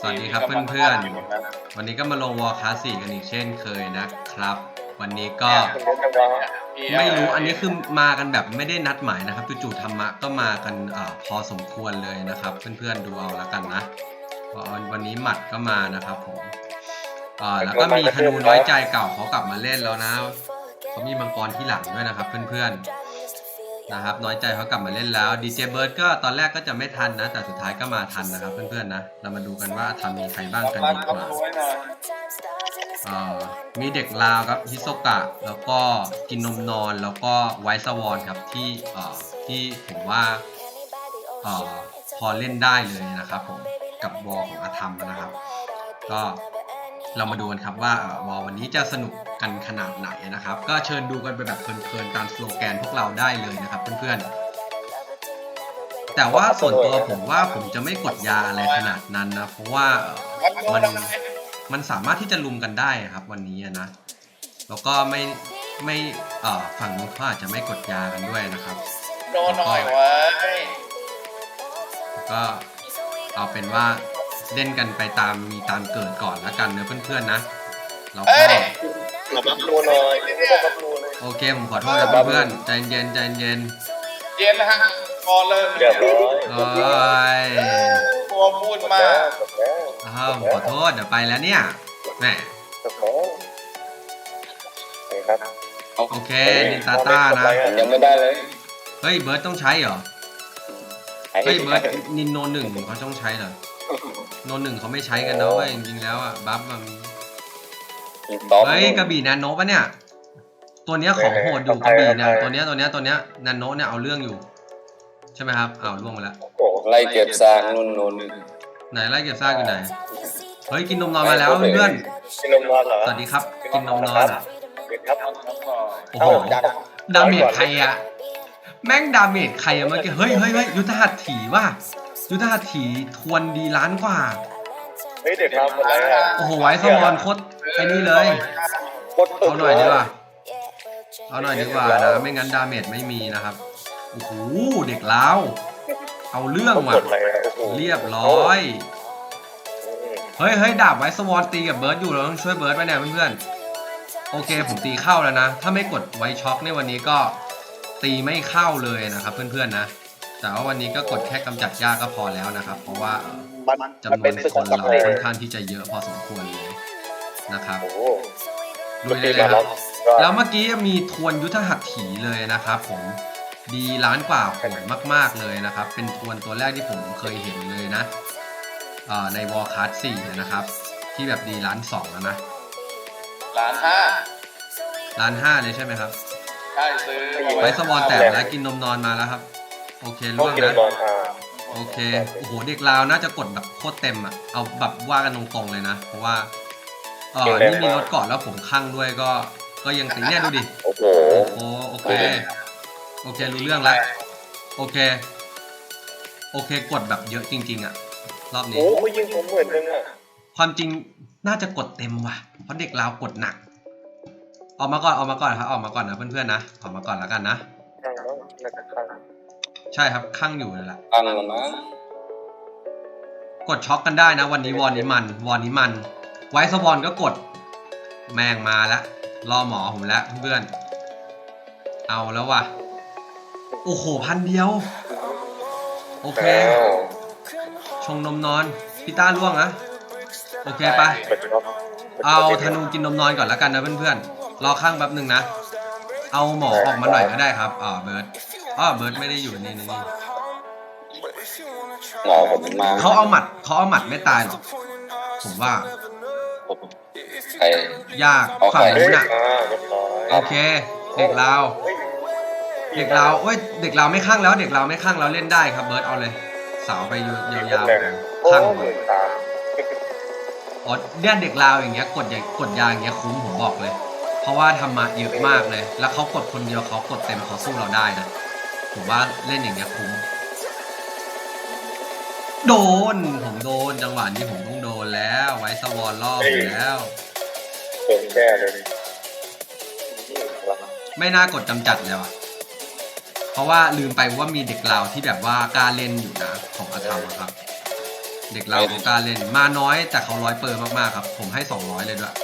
สวัสดีครับเพื่อนๆ วันนี้ก็มาลงวอลคลาสสี่กันอีกเช่นเคยนะครับ วันนี้ก็ไม่รู้อันนี้คือมากันแบบไม่ได้นัดหมายนะครับจู่ๆธรรมะก็มากันอาพอสมควรเลยนะครับ เพื่อนๆดูเอาแล้วกันนะเพราะวันนี้หมัดก็มานะครับผมอ่าแล้วก็มีธนูน้อยใจเก่าเขากลับมาเล่นแล้วนะเขามีมังกรที่หลังด้วยนะครับ เพื่อนๆ นะครับน้อยใจเขากลับมาเล่นแล้วดีเจเบิร์ดก็ตอนแรกก็จะไม่ทันนะ แต่สุดท้ายก็มาทันนะครับเพื่อนๆนะเรามาดูกันว่าทำมีใครบ้างกันดีกว่าอ่อมีเด็กลาวครับฮิโซกะ แล้วก็กินนมนอนแล้วก็ไวท์วอนครับที่อ่อที่ผมว่าอ่อพอเล่นได้เลยนะครับผมกับวอของอาธรรมนะครับ ก็ เรามาดูกันครับว่าเอ่อวอลวันนี้จะสนุกกันขนาดไหนนะครับ ก็เชิญดูกันไปแบบเพลินๆตามสโลแกนพวกเราได้เลยนะครับเพื่อนๆ แต่ว่าส่วนตัวผมว่าผมจะไม่กดยาอะไรขนาดนั้นนะ เพราะว่าเอ่อมันมันสามารถที่จะลุมกันได้ครับ วันนี้อะนะ แล้วก็ไม่ไม่เอ่อฝั่งนู้นเขาอาจจะไม่กดยากันด้วยนะครับโดนหน่อยไว้แล้วก็เอาเป็นว่า เล่นกันไปตามมีตามเกิดก่อนแล้วกันเนอะเพื่อนๆนะ เราเอ้ก็ยเราบัฟรูหน่อยไม่ต้องบัฟรูเลยโอเคผมขอโทษนะเพื่อนๆใจเย็นใจเย็นเย็นนะฮะพอเริ่มเรียบร้อยโอ้ยกลัวพูดมากจบแล้วอ้าวผมขอโทษเดี๋ยวไปแล้วเนี่ยแหมจบแล้วไปครับโอเคนินตาต้านะยังไม่ได้เลย เฮ้ยเบิร์ดต้องใช้เหรอ เฮ้ยเบิร์ดนินโนหนึ่งเขาต้องใช้เหรอ โนหนึ่งเขาไม่ใช้กันนะเว้ยจริงๆแล้วอะบัฟมันเฮ้ยกระบี่นาโนปะเนี่ย ตัวเนี้ยของโหดอยู่กระบี่เนี่ยตัวเนี้ยตัวเนี้ยตัวเนี้ยนาโนเนี่ยเอาเรื่องอยู่ ใช่ไหมครับอ้าวล่วงไปแล้วโอ้โหไล่เก็บสร้างนู่นนู่นไหนไล่เก็บซากอยู่ไหนเฮ้ยกินนมนอนมาแล้วเพื่อนกินนมนอนเหรอสวัสดีครับ กินนมนอนอะกินครับโอ้โหดาเมจใครอะแม่งดาเมจใครอะเมื่อกี้เฮ้ยเฮ้ยเฮ้ยยุทธหัตถีว่ะ ยุทธหัตถีทวนดีล้านกว่า เฮ้ยเด็กทำหมดแล้วโอ้โหไว้สมอนโคตรไอ้นี่เลยโคตรเอาหน่อยดีกว่าเอาหน่อยดีกว่านะไม่งั้นดาเมจไม่มีนะครับโอ้โหเด็กล้าวเอาเรื่องว่ะกดเรียบร้อยเฮ้ยเฮ้ยดาบไว้สวอนตีกับเบิร์ดอยู่เราต้องช่วยเบิร์ดไว้เนี่ยเพื่อนๆโอเคผมตีเข้าแล้วนะ ถ้าไม่กดไว้ช็อคในวันนี้ก็ตีไม่เข้าเลยนะครับเพื่อนๆนะ แต่ว่าวันนี้ก็กดแค่กำจัดยาก็พอแล้วนะครับ เพราะว่าเอ่อมันจำนวนคนเราเลยค่อนข้างที่จะเยอะพอสมควรเลยนะครับโอ้โหลุยเลยเลยครับแล้วเมื่อกี้มีทวนยุทธหัตถีเลยนะครับผมดีล้านกว่าโหดมาก ๆเลยนะครับ เป็นทวนตัวแรกที่ผมเคยเห็นเลยนะเอ่อในวอลคัสสี่นะครับ ที่แบบดีล้านสองแล้วนะล้านห้าล้านห้าเลยใช่ไหมครับ ใช่ซื้อไว้สวอนแตกแล้วกินนมนอนมาแล้วครับ โอเคต้อล่งวงกินนนะมนอนอ่าโอเคโอ้โหเด็กลาวน่าจะกดแบบโคตรเต็มอะเอาแบบว่ากันตรงๆเลยนะ เพราะว่าเออนี่มีรถเกาะแล้วผมข้างด้วยก็ ก็ยังตีเนี่ยดูดิโอ้โหโอ้โหโอเคโอเครู้เรื่องแล้วโอเค โอเคกดแบบเยอะจริง ๆ อะ รอบนี้โอ้โหยิงผมเหมือนนึงอะความจริงน่าจะกดเต็มว่ะเพราะเด็กลาวกดหนักออกมาก่อนออกมาก่อนครับออกมาก่อนนะเพื่อนๆนะออกมาก่อนแล้วกันนะ ใช่ครับข้างอยู่นั่นแหละตั้งแล้วมั้งกดช็อกกันได้นะ วันนี้วอนนี้มัน วอนนี้มัน ไว้สวอนก็กด แม่งมาแล้วรอหมอผมแล้วเพื่อนๆเอาแล้วว่ะ โอ้โหพันเดียว โอเค แล้วชงนมนอนพี่ต้าล่วงนะ โอเคไป เปิดช็อปเอาธนูกินนมนอนก่อนแล้วกันนะเพื่อนๆ รอข้างแป๊บหนึ่งนะ เอาหมอออกมาหน่อยก็ได้ครับ อ่าเบิร์ด อ๋อเบิร์ดไม่ได้อยู่นี่นี่นี่หมอผมมาเขาเอาหมัดเขาเอาหมัดไม่ตายหรอกผมว่าผมใครยากเอาใครฝั่งเฮ้นู้ยนอะอ่าเรียบร้อยโอเค เด็กลาวเฮ้ยเด็กลาวเอ้ยเด็กลาวไม่ข้างแล้ว เด็กลาวไม่ข้างแล้วเล่นได้ครับเบิร์ดเอาเลยเสาไปยาวๆแรเลยงโอ้ข้างหมื่นสามอ๋อเนี่ยเด็กลาวอย่างเงี้ยกดใหญ่กดยาอย่างเงี้ยคุ้มผมบอกเลย เพราะว่าทำมาเยอะมากเลย แล้วเขากดคนเดียวเขากดเต็มเขาสู้เราได้นะ ผมว่าเล่นอย่างเงี้ยคุ้มโดน ผมโดนจังหวะนี้ผมต้องโดนแล้ว ไว้สวอนรอบอยู่แล้วเติมแก้เลยไม่น่ากดกำจัดเลยว่ะเพราะว่าลืมไปว่ามีเด็กลาวที่แบบว่ากล้าเล่นอยู่นะของอาธรรมอะครับ เด็กเราเขากล้าเล่นมาน้อยแต่เขาร้อยเปอร์มากๆครับ ผมให้200เลยด้วย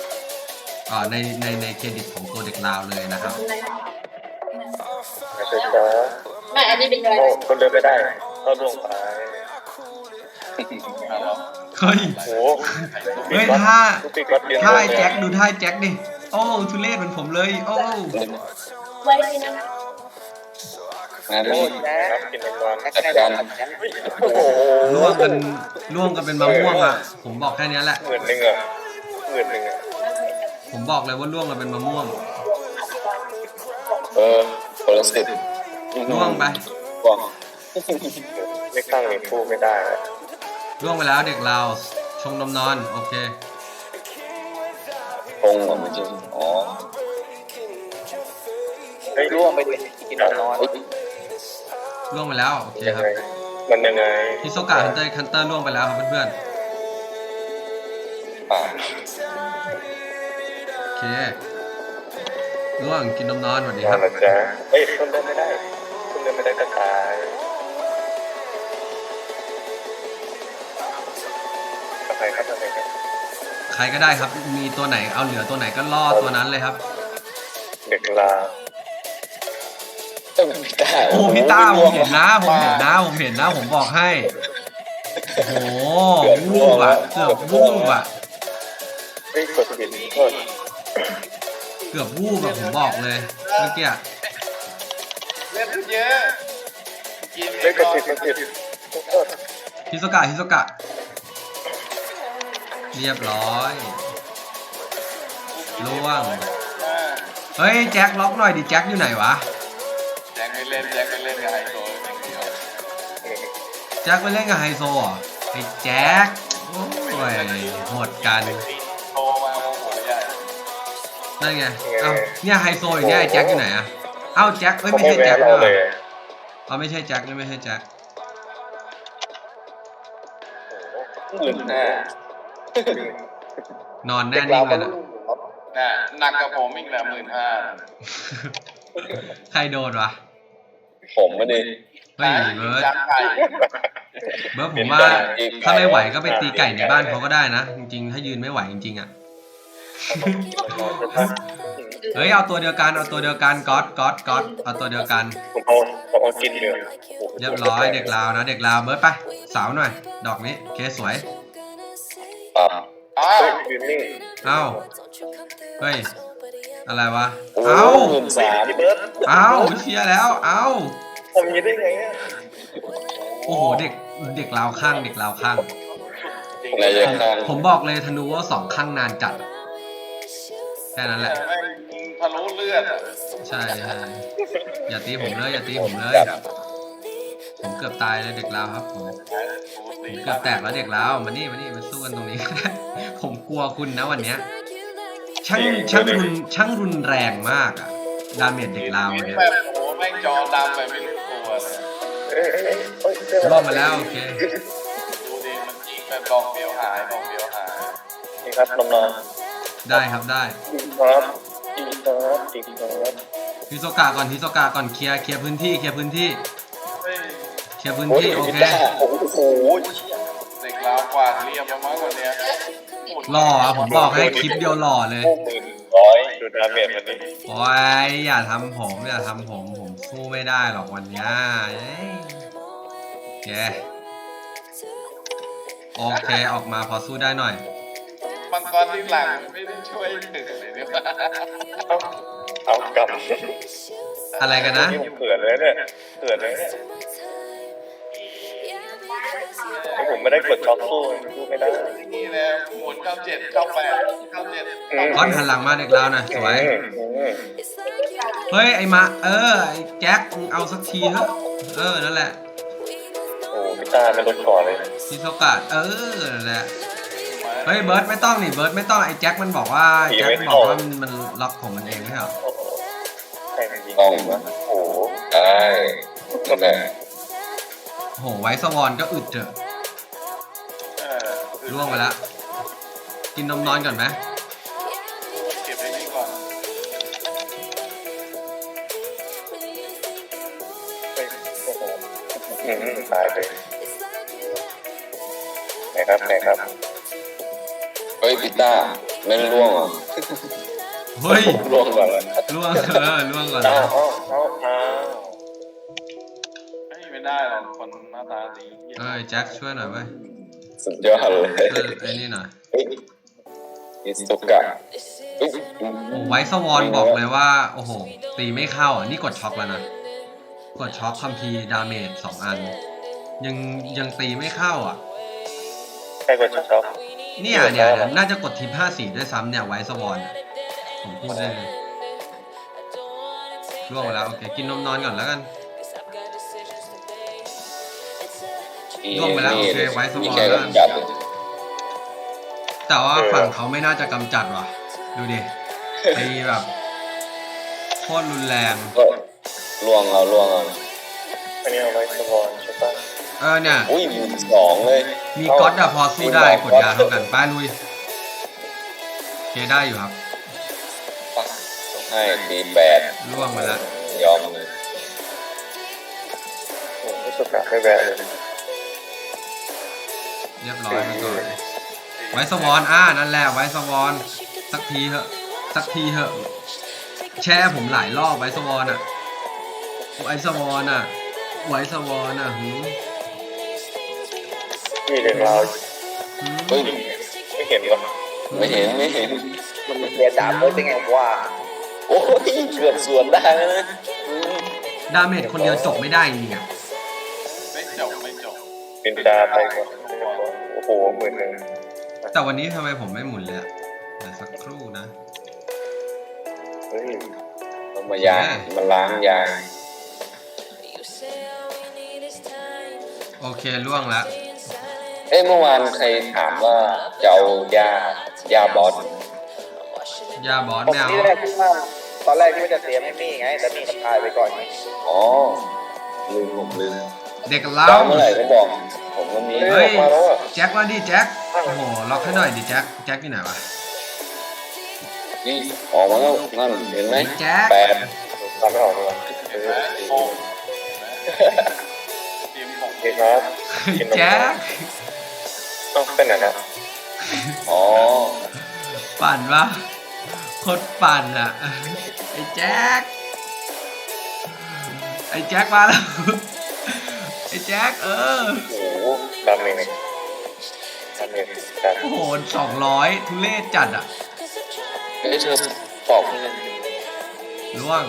อ่าในในในเครดิตของตัวเด็กลาวเลยนะครับ ไม่ใช่จ้าไม่ อันนี้เป็นอะไรโอ้คนเดินไม่ได้ก็ลงไปเฮ้ยโอ้เฮ้ยท่าทุกปีก็เรียนท่าไอ้แจ็คดูท่าไอ้แจ็คดิ โอ้ทุเรศเหมือนผมเลย โอ้ไว้ที่นั่นงานโอ้นี้แจ๊คกินในวันจัดการโอ้โหร่วงกันร่วงกันเป็นมะม่วงอะ ผมบอกแค่เนี้ยแหละหมื่นหนึ่งอะหมื่นหนึ่งอะผมบอกเลยว่าร่วงกันเป็นมะม่วง เออคนละสิบ ร่วงไปร่วงไม่ตั้งนี่พูดไม่ได้อะร่วงไปแล้วเด็กเราวชงนมนอนโอเคคงเหรอไม่ใช่อ๋อเฮ้ยร่วงไปดิกินนอนเฮ้ยร่วงไปแล้วโอเคยังครัไงบมันยังไงฮิโซกะฮันเตอร์คันเตอร์ร่วงไปแล้วครับเพื่อนอ่าๆโอเคร่วงกินนมนอนสวัสดีคมารับละจ๊ะเฮ้ยคนเดินไม่ได้ คนเดินไม่ได้ก็ตายอะไรครับอะไรครับใครก็ได้ครับ มีตัวไหนเอาเหลือตัวไหนก็ล่อตัวนั้นเลยครับ เด็กลาเอ้ยพี่ต้าโอ้พี่ต้าผมเห็นนะผมเห็นนะผมเห็นนะผมบอกให้โอ้โหวูบอะเกือบวูบอะเฮ้ยกดผิดโทษเกือบวูบอะผมบอกเลยเมื่อกี้อะ เล่นเยอะกินเฮ้ยกดผิดกดผิดฮิโซกะฮิโซกะ เรียบร้อยล่วงเฮ้ย แจ็คล็อกหน่อยดิ แจ็คอยู่ไหนวะ แจ็คไม่เล่น แจ็คไม่เล่นกับไฮโซอย่างเดียวแจ็คไปเล่นกับไฮโซเหรอไอ้แจ็คโอ้ยหมดกันโตมาโอ้โหใหญ่นั่นไงเอ้าเนี่ยไฮโซอยู่เนี่ยไอ้แจ็คอยู่ไหนอะ เอ้าแจ็คเอ้ยเขาไม่ไม่ใช่แวะแจ็คเรานะเลยเอาไม่ใช่แจ็คนี่ไม่ใช่แจ็คหนึ่งห้านอนแน่นิ่งเลยนะน่ะหนักกับผมอีกแล้วหมื่นห้าใครโดนวะผมไม่ได้เฮ้ยเบิร์ดจังไก่เบิร์ดผมว่าถ้าไม่ไหวก็ไปตีไก่ในบ้านเขาก็ได้นะ จริงๆ ถ้ายืนไม่ไหวจริงๆอะเฮ้ยเอาตัวเดียวกันเอาตัวเดียวกันก๊อตก๊อตก๊อตเอาตัวเดียวกันผมเอาผมเอากินเลยเรียบร้อยเด็กลาวนะเด็กลาวเบิร์ดไปสาวหน่อย ดอกนี้เคสวยอ่าอ้าเฮ้วยยืนนิ่งเอ้าเฮ้ยอะไรวะโอ้เอ้าหมื่นสามพี่เบิร์ดเอ้าเชียร์แล้วเอ้าทำอยังนี้ได้ไงอะโอ้โหเด็กเด็กลาวข้างเด็กลาวข้างอะไรอย่างนั้นผมบอกเลยธนูว่าสองข้างนานจัดแค่นั้นแหละแม่งยิงทะลุเลือดอะใช่ใช่อย่าตีผมเลยอย่าตีผมเลย ผมเกือบตายเลยเด็กลาวครับผมผมเกือบแตกแล้วเด็กลาวมานี่มานี่มาสู้กันตรงนี้ ผมกลัวคุณนะวันเนี้ยช่างช่างรุนช่างรุนแรงมากอะดาเมจเด็กลาวเนี่ยแบบโอ้โหแม่งจอดำไปไม่รู้ตัวเลยเอ้ยเอ้ยเอ้ยเอ้ยรอบมาแล้วโอเคดูดิมันยิงแบบดอกเดียวหายดอกเดียวหายนี่ครับน้องได้ครับได้ๆอีกครับ อีกครับอีกครับฮิโซกะก่อนฮิโซกะก่อนเคลียร์เคลียร์พื้นที่เคลียร์พื้นที่เฮ้ยเคลียร์พื้นโอ้ยที่โอพี่เคต้าโอ้โหเด็กลาวกวาดเรียบมากกว่าเนี้ยหล่ออะผมบอกให้คลิปเดียวหล่อเลยหมื่นร้อยดูดาเมจวันนี้โอ้ยอย่าทำผมอย่าทำผมผมสู้ไม่ได้หรอกวันเนี้ยเอ้ยแกโอเคออกมาพอสู้ได้หน่อย มังกรที่หลังไม่ได้ช่วยถึงเลยเนี่ยเอาเอากลับอะไรกันนะนี่ผมเขินเลยเนี่ยเขินเลยเนี่ยถ้าผมไม่ได้กดช็อคสู้สู้ไม่ได้นี่แหละหมุนเข้าเจ็ดเข้าแปดเข้าเจ็ดก้อนหันหลังมาเด็กเราหน่อยสวยอืมอืมเฮ้ยไอ้มา เออไอ้แจ็คมึงเอาสักทีเถอะเออนั่นแหละโอ้พี่ตาไม่ลดก่อนเลยฮิโซกะเออนั่นแหละ เฮ้ยเบิร์ดไม่ต้องนี่เบิร์ดไม่ต้องไอ้แจ็คมันบอกว่าแจ็คบอกว่ามันมันล็อกของมันเองไม่ใช่เหรอโอ้โหแข่งจริงต้องโอ้โหได้นั่นแหละโหไว้สวอนก็อึดเถอะเออล่วงไปแล้วกินนมนอนก่อนไหมเก็บไว้นี่ก่อนเฮ้ยโอ้โหอืมตายเลยแหมครับไหนครับเฮ้ยพิต้าไม่ได้ร่วงเหรอเฮ้ยร่วงก่อนเลยล่วงเออล่วงก่อนเอานะเอาเอาเอาเฮ้ยไม่ได้หรอกคนหน้าตาดีเหี้ยเอ้ยแจ็คช่วยหน่อยเว้ยสุดยอดเลยเออไอ้นี่หน่อยเฮ้ยอิสุกะเฮ้ยโอ้ไวท์สวอนบอกเลยว่า โอ้โห ตีไม่เข้าอะนี่กดช็อกแล้วนะ กดช็อกคัมพีร์ดาเมจสองอัน ยังยังตีไม่เข้าอะใครกดช็อป เนี่ยเนี่ยเนี่ยน่าจะกดทิปห้าสี่ด้วยซ้ำเนี่ยไวท์สวอนผมพูดได้เลยร่วงไปแล้วโอเคกินนมนอนก่อนแล้วกันร่วงไปแล้วโอเคไว้สมองมีแค่แล้วกำจัดแต่ว่าฝั่งเขาไม่น่าจะกำจัดว่ะ ดูดิตีแบบโคตรรุนแรงก็ร่วงเอาร่วงเอาอันนี้เอาไว้สวอนใช่ปะ เออเนี่ย อุ้ยมีสองเลยมีก๊อตอะพอสู้ได้กดยาเท่ากันป้าลุยโอเคได้อยู่ครับให้ตีแปดร่วงไปแล้วยอมเลยโอ้ไม่สุกะไม่แวะเลยเรียบร้อยไปก่อนไว้สวอนอ่านั่นแหละไว้สวอนสักทีเถอะสักทีเถอะแช่ผมหลายรอบไว้สวอนอะไว้สวอนอะไว้สวอนอะหื มนี่เด็กเราหืมเฮ้ยไม่เห็นหรอไม่เห็นไม่เห็น มันเรียนดาบเลยเป็นไงว่าโอ้ยเกือบสวนได้แล้วนะอืมดาเมจคนเดียวจบไม่ได้จริงๆอะไม่จบไม่จบเป็นดาไปก่อนโอ้โหหมื่นหนึ่งแต่วันนี้ทำไมผมไม่หมุนเลยอะเดี๋ยวสักครู่นะเฮ้ยเอามายางมาล้างยางโอเคล่วงแล้วเอ้ยเมื่อวานใครถามว่าจะเอายายาบอสยาบอสผมไม่เอาที่แรกคิดว่าตอนแรกคิดว่าจะเตรียมให้มี่ไงแต่มี่มันตายไปก่อนไงอ๋อลืมผมลืมเด็กเล้าเจ้าเมื่อไหร่ก็บอก ผมก็มีเฮ้ย ออกมาแล้วอะแจ็คมาดิแจ็คโอ้โหล็อกให้หน่อยดิแจ็คแจ็คอยู่ไหนวะ นี่ออกมาแล้วนั่นเห็นไหมแจ็คแปดทำไม่ออกเลยเห็นไหมโอ้ทีมผมเห็นครับแจ็ค ต้องเป็นอะไรนะอ๋อ ปั่นวะโคตรปั่นอะไอ้แจ็ค ไอ้แจ็คมาแล้ว ไอ้แจ็คเออ โอ้โหดำเองดำเองดำโอ้โหสองร้อยทุเรศจัดอะเอ้ยเธอปอกให้เลยล่วง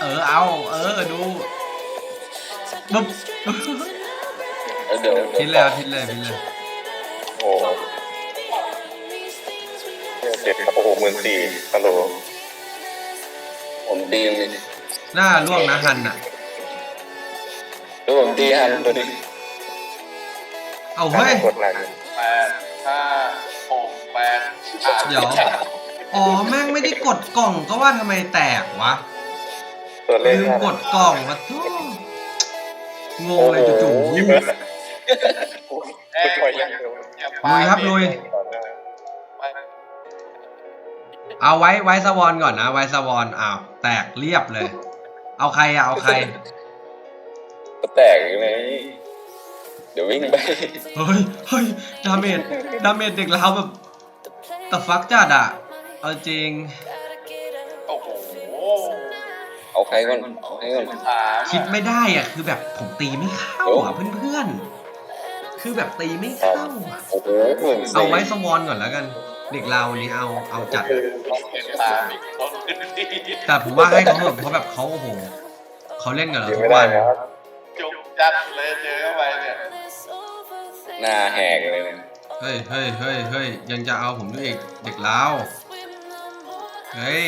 เออเอา เออดูปุ๊บ เออเดี๋ยวพิดเลยครับพิดเลยพิดเลยโอ้โหเจ็บครับโอ้โหหมื่นสี่ฮัลโหลผมตีเลยหน้าล่วงนะฮันอะแล้วผมตีหันตัวนี้เอาเฮ้ยกดหนักแปดห้าหกแปดอะเดี๋ยวอ๋อแม่งไม่ได้กดกล่องก็ว่าทำไมแตกวะตัวเลลืขมกดกล่องมาทุกงงเลยจู่ๆ พี่ลุเบิร์ดเอ้ยคอยยังอย่าลุยครับลุยไปเอาไว้ไว้สวอนก่อนนะ ไว้สวอนอ้าวแตกเรียบเลย เอาใครอะเอาใคร ก็แตกอยู่เลยเดี๋ยววิ่งไป เฮ้ยเฮ้ยดาเมจดาเมจเด็กเราแบบตะฟักจัดอะเอาจริงโอ้โหเอาใครก่อนเอาใครก่อนถามคิดไม่ได้อะคือแบบผมตีไม่เข้าอะเพื่อนๆ คือแบบตีไม่เข้าอะโอ้โหหมื่นเอาสี่ไว้สวอนก่อนแล้วกัน เด็กเรานี้เอาเอาจัดเห็นตามอีกคนดีแต่ผมว่าให้เขาเถอะเพราะแบบเขาโอ้โหเขาเล่นกับเรายิงทุไม่กได้วันนะครับจุกจัดเลยเจอเข้าไปเนี่ยหน้าแหกเลยเนี่ยเฮ้ยเฮ้ยเฮ้ยเฮ้ยยังจะเอาผมด้วยอีกเด็กล้าวเฮ้ย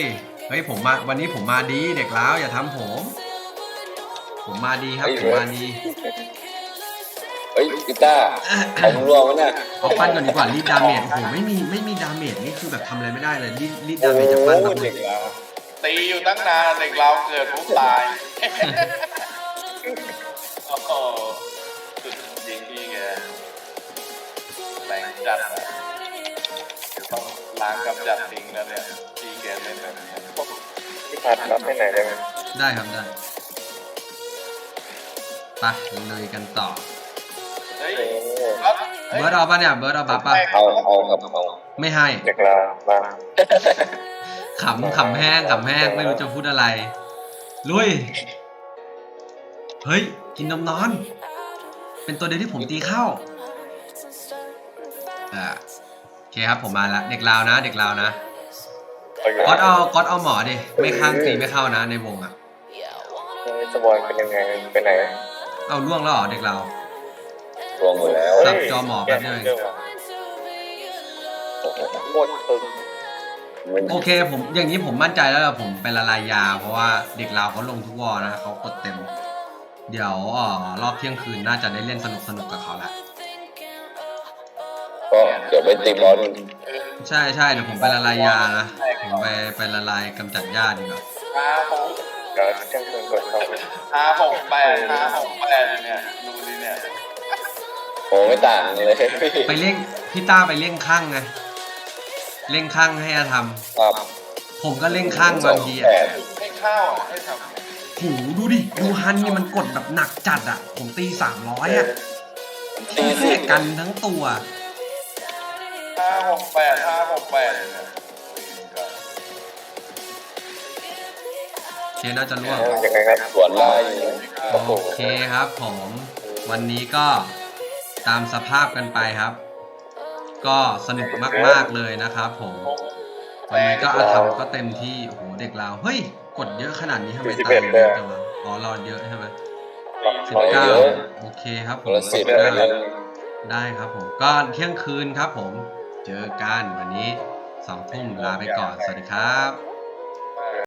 เฮ้ยผมมาวันนี้ผมมาดีเด็กล้าวอย่าทำผม ผมมาดีครับผมมาดี เฮ้ยกีตาร์เอามึงรวมวะเนี่ยเอาปั้นก่อนดีกว่ารีดดาเมจโอ้โหไม่มีไม่มีดาเมจนี่คือแบบทำอะไรไม่ได้เลยรีดรีดโอ้ดาเมจจากปั้นแบบเด็กแล้วตีอยู่ตั้งนานเด็กเราเกิดปุ๊บตายโอ้โหสุดจริงพี่แกแรงจัดอะเดี๋ยวต้องล้างกำจัดทิ้งแล้วเนี่ยพี่แกเล่นแบบนี้พี่พัดรับให้ไหนได้ไหมได้ครับได้ไปเลยกันต่อ เฮ้ยโอ้ครับเบิร์ดเอาปะเนี่ย เบิร์ดเอาบัฟปะเอาเอากับเอาไม่ให้เด็กลามาขำขำแห้งขำแห้งไม่รู้จะพูดอะไร ลุย เฮ้ย กินนมนอน เป็นตัวเดียวที่ผมตีเข้าอ่าโอเคครับผมมาละเด็กลาวนะ เด็กลาวนะเอาอยู่ก๊อตเอาก๊อตเอาหมอดิ ไม่ข้างตีไม่เข้านะในวงอะสบอยเป็นยังไงเป็นไหน เอาล่วงแล้วเหรอเด็กเรา รวมหมดแล้วสับจอหมอแป๊บเดียวเองหมดตึงมันโอเคผมอย่างนี้ผมมั่นใจแล้วล่ะผมไปละลายยา เพราะว่าเด็กลาวเขาลงทุกวอลนะเขากดเต็ม เดี๋ยวเอ่อรอบเที่ยงคืนน่าจะได้เล่นสนุกสนุกๆกับเขาละก็เดี๋ยวไปตีบอลใช่ใช่เดี๋ยวผมไปละลายยานะผมไปไปละลายกำจัดหญ้าดีกว่าห้าหกเดี๋ยวแจ้งเตือนก่อนครับห้าหกแปดห้าหกแปดเนี่ยดูดิเนี่ย โอ้ไม่ต่างเลยไปเร่งพี่ต้าไปเร่งข้างไงเร่งข้างให้อาทครับำผมก็เร่งข้างบางทีแปอะดให้ข้าวอะให้ทำหูดูดิดูฮันนี่มันกดแบบหนักจัดอะ ผมตีสามร้อยอะตีสิกันทั้งตัว ห้าหกแปดห้าหกแปดเนี่ยโอเคน่าจะล่วง ยังไงครับสวนไล่โอเคครับผม วันนี้ก็ ตามสภาพกันไปครับ ก็สนุกมาก ๆ เลยนะครับผมวันนี้ก็อาทำก็เต็มที่โอ้โหเด็กเราวเฮ้ย กดเยอะขนาดนี้ทำไมตายเยอะจังวะอ๋อเราเยอะใช่ไหมสิบเก้าโอเคครับผคนมละสิบเดี๋ยวเลยได้ครับผมก็เที่ยงคืนครับผม เจอกันวันนี้สองทุ่มลาไปก่อน สวัสดีครับ